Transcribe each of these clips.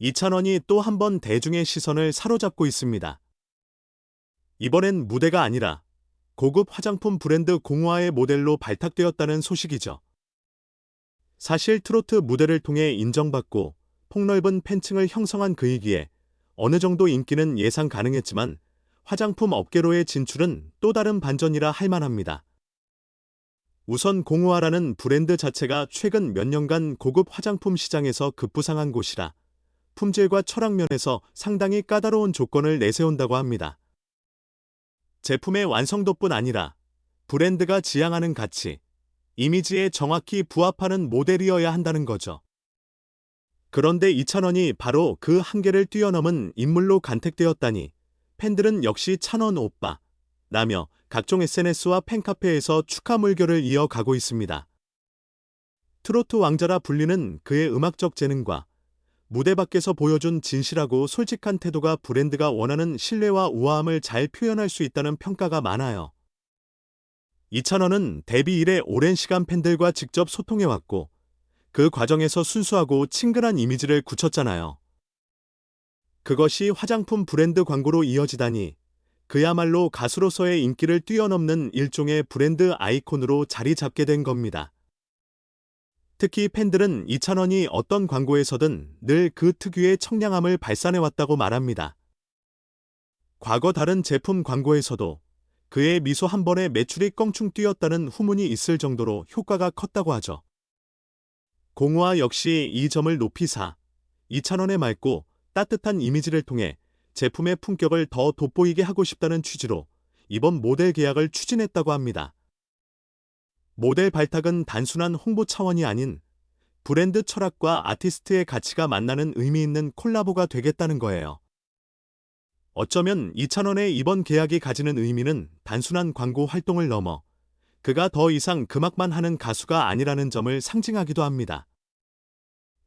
이찬원이 또 한 번 대중의 시선을 사로잡고 있습니다. 이번엔 무대가 아니라 고급 화장품 브랜드 공화의 모델로 발탁되었다는 소식이죠. 사실 트로트 무대를 통해 인정받고 폭넓은 팬층을 형성한 그이기에 어느 정도 인기는 예상 가능했지만 화장품 업계로의 진출은 또 다른 반전이라 할 만합니다. 우선 공우아라는 브랜드 자체가 최근 몇 년간 고급 화장품 시장에서 급부상한 곳이라 품질과 철학 면에서 상당히 까다로운 조건을 내세운다고 합니다. 제품의 완성도뿐 아니라 브랜드가 지향하는 가치, 이미지에 정확히 부합하는 모델이어야 한다는 거죠. 그런데 이찬원이 바로 그 한계를 뛰어넘은 인물로 간택되었다니 팬들은 역시 찬원 오빠 라며 각종 SNS와 팬카페에서 축하 물결을 이어가고 있습니다. 트로트 왕자라 불리는 그의 음악적 재능과 무대 밖에서 보여준 진실하고 솔직한 태도가 브랜드가 원하는 신뢰와 우아함을 잘 표현할 수 있다는 평가가 많아요. 이찬원은 데뷔 이래 오랜 시간 팬들과 직접 소통해왔고 그 과정에서 순수하고 친근한 이미지를 굳혔잖아요. 그것이 화장품 브랜드 광고로 이어지다니 그야말로 가수로서의 인기를 뛰어넘는 일종의 브랜드 아이콘으로 자리 잡게 된 겁니다. 특히 팬들은 이찬원이 어떤 광고에서든 늘 그 특유의 청량함을 발산해왔다고 말합니다. 과거 다른 제품 광고에서도 그의 미소 한 번에 매출이 껑충 뛰었다는 후문이 있을 정도로 효과가 컸다고 하죠. 공우와 역시 이 점을 높이 사 이찬원의 맑고 따뜻한 이미지를 통해 제품의 품격을 더 돋보이게 하고 싶다는 취지로 이번 모델 계약을 추진했다고 합니다. 모델 발탁은 단순한 홍보 차원이 아닌 브랜드 철학과 아티스트의 가치가 만나는 의미 있는 콜라보가 되겠다는 거예요. 어쩌면 이찬원의 이번 계약이 가지는 의미는 단순한 광고 활동을 넘어 그가 더 이상 금악만 하는 가수가 아니라는 점을 상징하기도 합니다.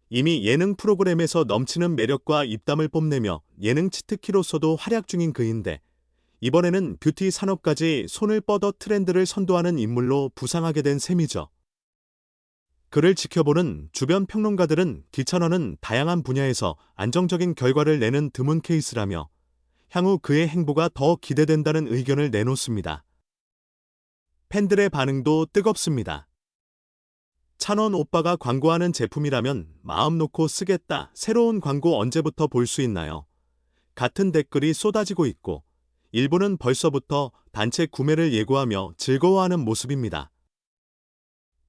이미 예능 프로그램에서 넘치는 매력과 입담을 뽐내며 예능 치트키로서도 활약 중인 그인데 이번에는 뷰티 산업까지 손을 뻗어 트렌드를 선도하는 인물로 부상하게 된 셈이죠. 그를 지켜보는 주변 평론가들은 기찬원은 다양한 분야에서 안정적인 결과를 내는 드문 케이스라며 향후 그의 행보가 더 기대된다는 의견을 내놓습니다. 팬들의 반응도 뜨겁습니다. 찬원 오빠가 광고하는 제품이라면 마음 놓고 쓰겠다. 새로운 광고 언제부터 볼 수 있나요? 같은 댓글이 쏟아지고 있고 일부는 벌써부터 단체 구매를 예고하며 즐거워하는 모습입니다.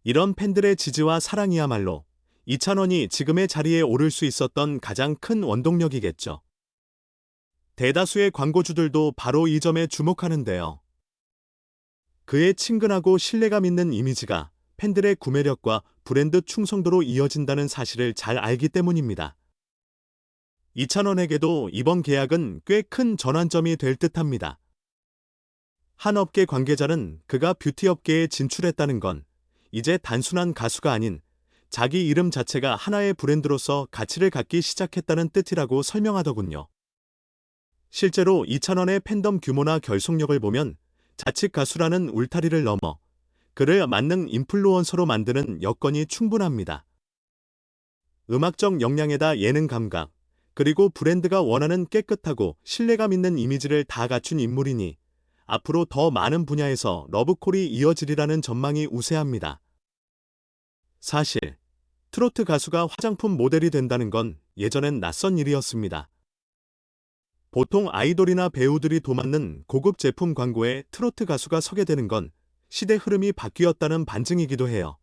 이런 팬들의 지지와 사랑이야말로 이찬원이 지금의 자리에 오를 수 있었던 가장 큰 원동력이겠죠. 대다수의 광고주들도 바로 이 점에 주목하는데요. 그의 친근하고 신뢰감 있는 이미지가 팬들의 구매력과 브랜드 충성도로 이어진다는 사실을 잘 알기 때문입니다. 이찬원에게도 이번 계약은 꽤 큰 전환점이 될 듯합니다. 한 업계 관계자는 그가 뷰티 업계에 진출했다는 건 이제 단순한 가수가 아닌 자기 이름 자체가 하나의 브랜드로서 가치를 갖기 시작했다는 뜻이라고 설명하더군요. 실제로 이찬원의 팬덤 규모나 결속력을 보면 자칫 가수라는 울타리를 넘어 그를 만능 인플루언서로 만드는 여건이 충분합니다. 음악적 역량에다 예능 감각, 그리고 브랜드가 원하는 깨끗하고 신뢰감 있는 이미지를 다 갖춘 인물이니 앞으로 더 많은 분야에서 러브콜이 이어지리라는 전망이 우세합니다. 사실, 트로트 가수가 화장품 모델이 된다는 건 예전엔 낯선 일이었습니다. 보통 아이돌이나 배우들이 도맡는 고급 제품 광고에 트로트 가수가 서게 되는 건 시대 흐름이 바뀌었다는 반증이기도 해요.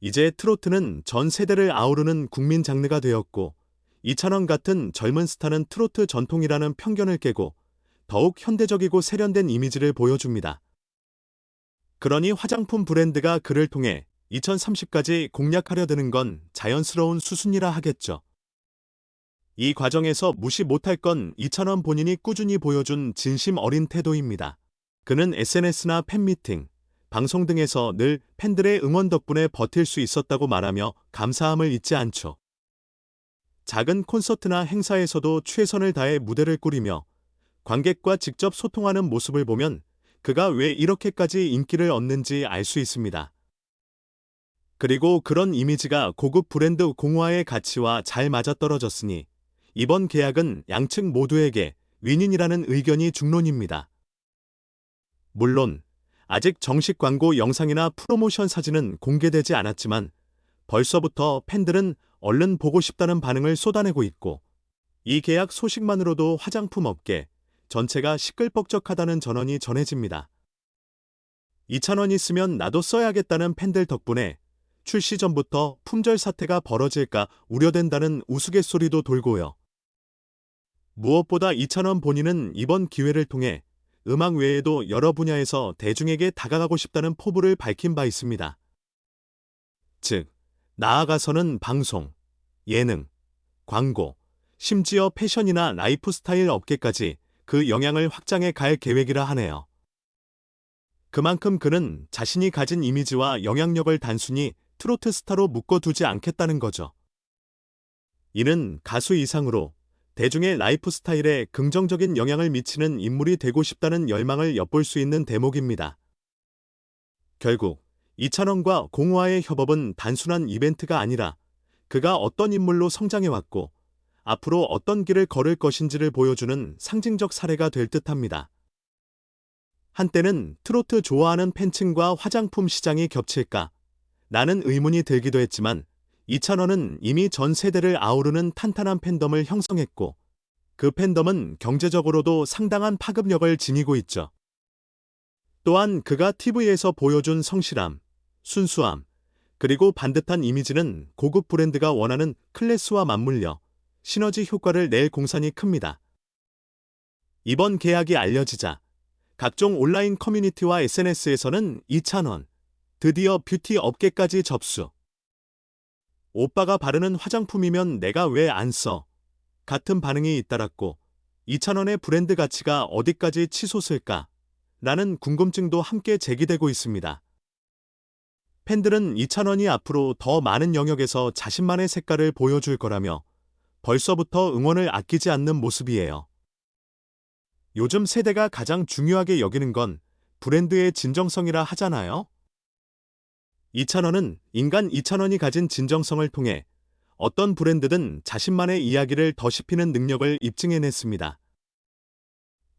이제 트로트는 전 세대를 아우르는 국민 장르가 되었고 이찬원 같은 젊은 스타는 트로트 전통이라는 편견을 깨고 더욱 현대적이고 세련된 이미지를 보여줍니다. 그러니 화장품 브랜드가 그를 통해 2030까지 공략하려 드는 건 자연스러운 수순이라 하겠죠. 이 과정에서 무시 못할 건 이찬원 본인이 꾸준히 보여준 진심 어린 태도입니다. 그는 SNS나 팬미팅, 방송 등에서 늘 팬들의 응원 덕분에 버틸 수 있었다고 말하며 감사함을 잊지 않죠. 작은 콘서트나 행사에서도 최선을 다해 무대를 꾸리며 관객과 직접 소통하는 모습을 보면 그가 왜 이렇게까지 인기를 얻는지 알 수 있습니다. 그리고 그런 이미지가 고급 브랜드 공화의 가치와 잘 맞아떨어졌으니 이번 계약은 양측 모두에게 윈윈이라는 의견이 중론입니다. 물론 아직 정식 광고 영상이나 프로모션 사진은 공개되지 않았지만 벌써부터 팬들은 얼른 보고 싶다는 반응을 쏟아내고 있고 이 계약 소식만으로도 화장품 업계 전체가 시끌벅적하다는 전언이 전해집니다. 2,000원 있으면 나도 써야겠다는 팬들 덕분에 출시 전부터 품절 사태가 벌어질까 우려된다는 우스갯소리도 돌고요. 무엇보다 2,000원 본인은 이번 기회를 통해 음악 외에도 여러 분야에서 대중에게 다가가고 싶다는 포부를 밝힌 바 있습니다. 즉, 나아가서는 방송, 예능, 광고, 심지어 패션이나 라이프 스타일 업계까지 그 영향을 확장해 갈 계획이라 하네요. 그만큼 그는 자신이 가진 이미지와 영향력을 단순히 트로트 스타로 묶어두지 않겠다는 거죠. 이는 가수 이상으로 대중의 라이프 스타일에 긍정적인 영향을 미치는 인물이 되고 싶다는 열망을 엿볼 수 있는 대목입니다. 결국 이찬원과 공화의 협업은 단순한 이벤트가 아니라 그가 어떤 인물로 성장해왔고 앞으로 어떤 길을 걸을 것인지를 보여주는 상징적 사례가 될 듯합니다. 한때는 트로트 좋아하는 팬층과 화장품 시장이 겹칠까 라는 의문이 들기도 했지만 이찬원은 이미 전 세대를 아우르는 탄탄한 팬덤을 형성했고 그 팬덤은 경제적으로도 상당한 파급력을 지니고 있죠. 또한 그가 TV에서 보여준 성실함, 순수함, 그리고 반듯한 이미지는 고급 브랜드가 원하는 클래스와 맞물려 시너지 효과를 낼 공산이 큽니다. 이번 계약이 알려지자 각종 온라인 커뮤니티와 SNS에서는 이찬원, 드디어 뷰티 업계까지 접수. 오빠가 바르는 화장품이면 내가 왜 안 써? 같은 반응이 잇따랐고 2,000원의 브랜드 가치가 어디까지 치솟을까? 라는 궁금증도 함께 제기되고 있습니다. 팬들은 2,000원이 앞으로 더 많은 영역에서 자신만의 색깔을 보여줄 거라며 벌써부터 응원을 아끼지 않는 모습이에요. 요즘 세대가 가장 중요하게 여기는 건 브랜드의 진정성이라 하잖아요. 2,000원은 인간 2,000원이 가진 진정성을 통해 어떤 브랜드든 자신만의 이야기를 더 씹히는 능력을 입증해냈습니다.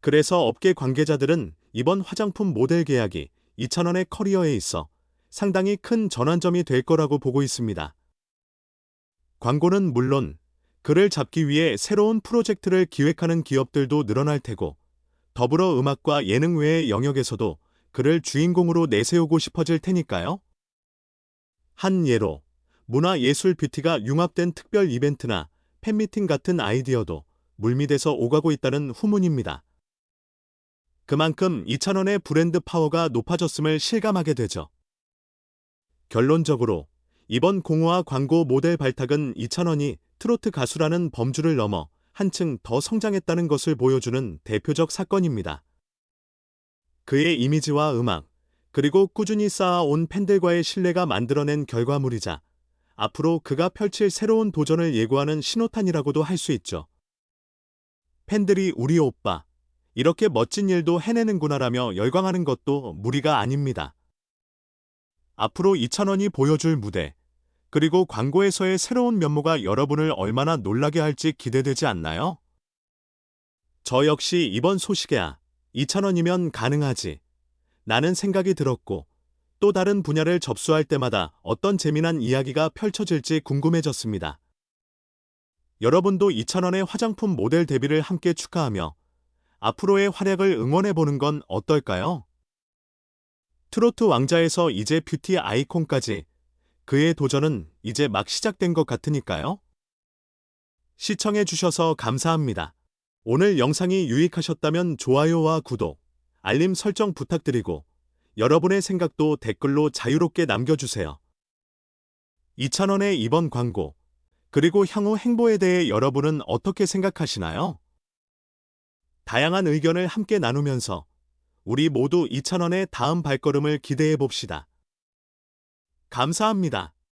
그래서 업계 관계자들은 이번 화장품 모델 계약이 2,000원의 커리어에 있어 상당히 큰 전환점이 될 거라고 보고 있습니다. 광고는 물론 그를 잡기 위해 새로운 프로젝트를 기획하는 기업들도 늘어날 테고 더불어 음악과 예능 외의 영역에서도 그를 주인공으로 내세우고 싶어질 테니까요. 한 예로 문화예술 뷰티가 융합된 특별 이벤트나 팬미팅 같은 아이디어도 물밑에서 오가고 있다는 후문입니다. 그만큼 2,000원의 브랜드 파워가 높아졌음을 실감하게 되죠. 결론적으로 이번 공허와 광고 모델 발탁은 2,000원이 트로트 가수라는 범주를 넘어 한층 더 성장했다는 것을 보여주는 대표적 사건입니다. 그의 이미지와 음악, 그리고 꾸준히 쌓아온 팬들과의 신뢰가 만들어낸 결과물이자 앞으로 그가 펼칠 새로운 도전을 예고하는 신호탄이라고도 할 수 있죠. 팬들이 우리 오빠, 이렇게 멋진 일도 해내는구나라며 열광하는 것도 무리가 아닙니다. 앞으로 2,000원이 보여줄 무대, 그리고 광고에서의 새로운 면모가 여러분을 얼마나 놀라게 할지 기대되지 않나요? 저 역시 이번 소식에야 2,000원이면 가능하지. 나는 생각이 들었고 또 다른 분야를 접수할 때마다 어떤 재미난 이야기가 펼쳐질지 궁금해졌습니다. 여러분도 2,000원의 화장품 모델 데뷔를 함께 축하하며 앞으로의 활약을 응원해보는 건 어떨까요? 트로트 왕자에서 이제 뷰티 아이콘까지 그의 도전은 이제 막 시작된 것 같으니까요. 시청해 주셔서 감사합니다. 오늘 영상이 유익하셨다면 좋아요와 구독, 알림 설정 부탁드리고 여러분의 생각도 댓글로 자유롭게 남겨주세요. 2,000원의 이번 광고, 그리고 향후 행보에 대해 여러분은 어떻게 생각하시나요? 다양한 의견을 함께 나누면서 우리 모두 2,000원의 다음 발걸음을 기대해 봅시다. 감사합니다.